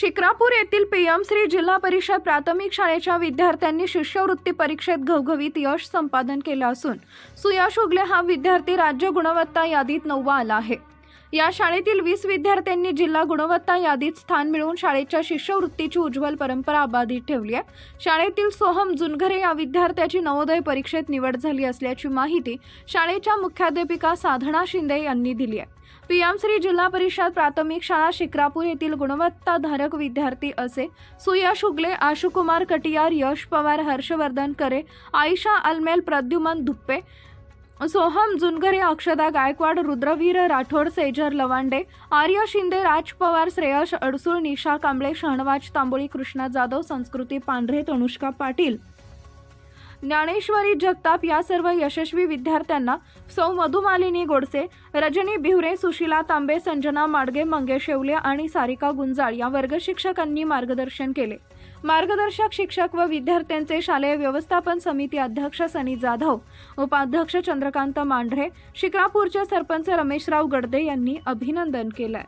शिक्रापूर येथील पीएमश्री जिल्हा परिषद प्राथमिक शाळेच्या विद्यार्थ्यांनी शिष्यवृत्ती परीक्षेत घवघवीत यश संपादन केलं असून सुयश उगले हा विद्यार्थी राज्य गुणवत्ता यादीत नववा आला आहे. या शाळेतील वीस विद्यार्थ्यांनी जिल्हा गुणवत्ता यादीत स्थान मिळवून शाळेच्या शिष्यवृत्तीची उज्ज्वल परंपरा अबाधित ठेवली आहे. शाळेतील सोहम जुनघरे या विद्यार्थ्याची नवोदय परीक्षेत निवड झाली असल्याची माहिती शाळेच्या मुख्याध्यापिका साधना शिंदे यांनी दिली आहे. पीएम श्री जिल्हा परिषद प्राथमिक शाळा शिक्रापूर येथील गुणवत्ताधारक विद्यार्थी असे सुया शुगले आशुकुमार कटियार यश पवार हर्षवर्धन करे आयशा अलमेल प्रद्युमन धुप्पे सोहम जुनगरे अक्षदा गायकवाड रुद्रवीर राठोड सेजर लवांडे आर्य शिंदे राज पवार श्रेयश अडसूळ निशा कांबळे शहनवाज तांबोळी कृष्णा जाधव संस्कृती पांढरे तनुष्का पाटील ज्ञानेश्वरी जगताप या सर्व यशस्वी विद्यार्थ्यांना सौ मधुमालिनी गोडसे रजनी बिहुरे सुशीला तांबे संजना माडगे मंगेश शेवले आणि सारिका गुंजाळ या वर्ग शिक्षकांनी मार्गदर्शन केले. मार्गदर्शक शिक्षक व विद्यार्थ्यांचे शालेय व्यवस्थापन समिती अध्यक्ष सनी जाधव उपाध्यक्ष चंद्रकांत मांढरे शिक्रापूरचे सरपंच रमेशराव गडदे यांनी अभिनंदन केलंय.